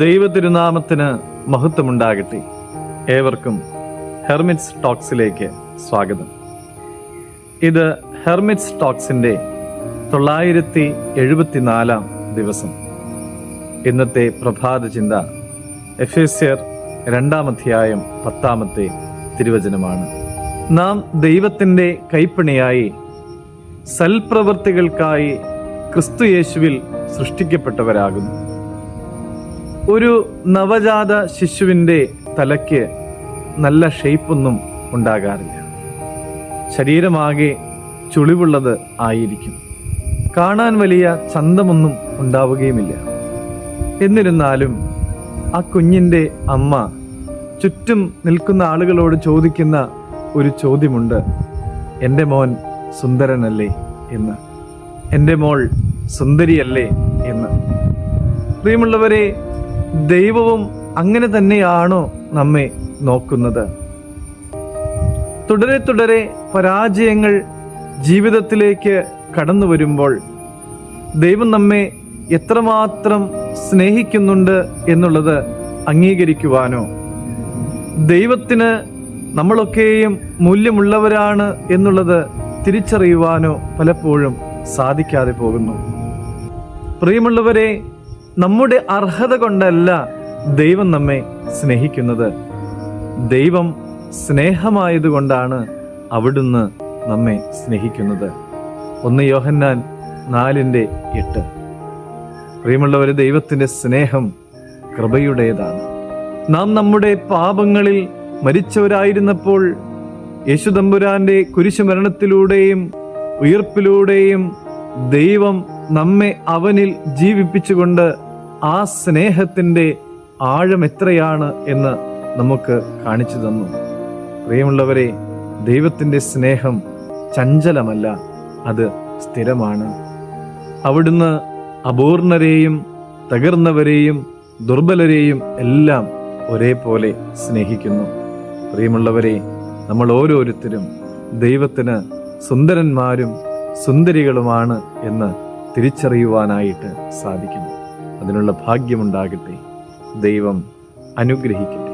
ദൈവ തിരുനാമത്തിന് മഹത്വമുണ്ടാകട്ടെ. ഏവർക്കും ഹെർമിറ്റ്സ് ടോക്സിലേക്ക് സ്വാഗതം. ഇത് ഹെർമിറ്റ്സ് ടോക്സിന്റെ തൊള്ളായിരത്തി എഴുപത്തിനാലാം ദിവസം. ഇന്നത്തെ പ്രഭാത ചിന്ത എഫേസ്യർ രണ്ടാം അധ്യായം പത്താമത്തെ തിരുവചനമാണ്. നാം ദൈവത്തിന്റെ കൈപ്പണിയായി സൽപ്രവൃത്തികൾക്കായി ക്രിസ്തുയേശുവിൽ സൃഷ്ടിക്കപ്പെട്ടവരാകുന്നു. ഒരു നവജാത ശിശുവിന്റെ തലയ്ക്ക് നല്ല ഷേപ്പൊന്നും ഉണ്ടാകാറില്ല. ശരീരമാകെ ചുളിവുള്ളത് ആയിരിക്കും. കാണാൻ വലിയ ചന്തമൊന്നും ഉണ്ടാവുകയുമില്ല. എന്നിരുന്നാലും ആ കുഞ്ഞിന്റെ അമ്മ ചുറ്റും നിൽക്കുന്ന ആളുകളോട് ചോദിക്കുന്ന ഒരു ചോദ്യമുണ്ട്. എന്റെ മോൻ സുന്ദരനല്ലേ? എന്ന്. എന്റെ മോൾ സുന്ദരിയല്ലേ? എന്ന്. പ്രിയമുള്ളവരെ ദൈവവും അങ്ങനെ തന്നെയാണോ നമ്മെ നോക്കുന്നത്? തുടരെ തുടരെ പരാജയങ്ങൾ ജീവിതത്തിലേക്ക് കടന്നു വരുമ്പോൾ ദൈവം നമ്മെ എത്രമാത്രം സ്നേഹിക്കുന്നുണ്ട് എന്നുള്ളത് അംഗീകരിക്കുവാനോ? ദൈവത്തിന് നമ്മളൊക്കെയും മൂല്യമുള്ളവരാണ് എന്നുള്ളത് തിരിച്ചറിയുവാനോ പലപ്പോഴും സാധിക്കാതെ പോകുന്നു. പ്രിയമുള്ളവരെ നമ്മുടെ അർഹത കൊണ്ടല്ല ദൈവം നമ്മെ സ്നേഹിക്കുന്നത്. ദൈവം സ്നേഹമായതുകൊണ്ടാണ് അവിടുന്ന് നമ്മെ സ്നേഹിക്കുന്നത്. ഒന്ന് യോഹന്നാൻ നാലിന്റെ എട്ട്. പ്രിയമുള്ളവരെ ദൈവത്തിന്റെ സ്നേഹം കൃപയുടേതാണ്. നാം നമ്മുടെ പാപങ്ങളിൽ മരിച്ചവരായിരുന്നപ്പോൾ യേശുദമ്പുരാന്റെ കുരിശുമരണത്തിലൂടെയും ഉയർപ്പിലൂടെയും ദൈവം നമ്മെ അവനിൽ ജീവിപ്പിച്ചുകൊണ്ട് ആ സ്നേഹത്തിന്റെ ആഴം എത്രയാണ് എന്ന് നമുക്ക് കാണിച്ചു തന്നു. പ്രിയമുള്ളവരെ ദൈവത്തിന്റെ സ്നേഹം ചഞ്ചലമല്ല അത് സ്ഥിരമാണ്. അവിടുന്ന് അപൂർണരെയും തകർന്നവരെയും ദുർബലരെയും എല്ലാം ഒരേപോലെ സ്നേഹിക്കുന്നു. പ്രിയമുള്ളവരെ നമ്മൾ ഓരോരുത്തരും ദൈവത്തിന് സുന്ദരന്മാരും സുന്ദരികളുമാണ് എന്ന് തിരിച്ചറിയുവാനായിട്ട് സാധിക്കുന്നു. അതിനുള്ള ഭാഗ്യമുണ്ടാകട്ടെ. ദൈവം അനുഗ്രഹിക്കും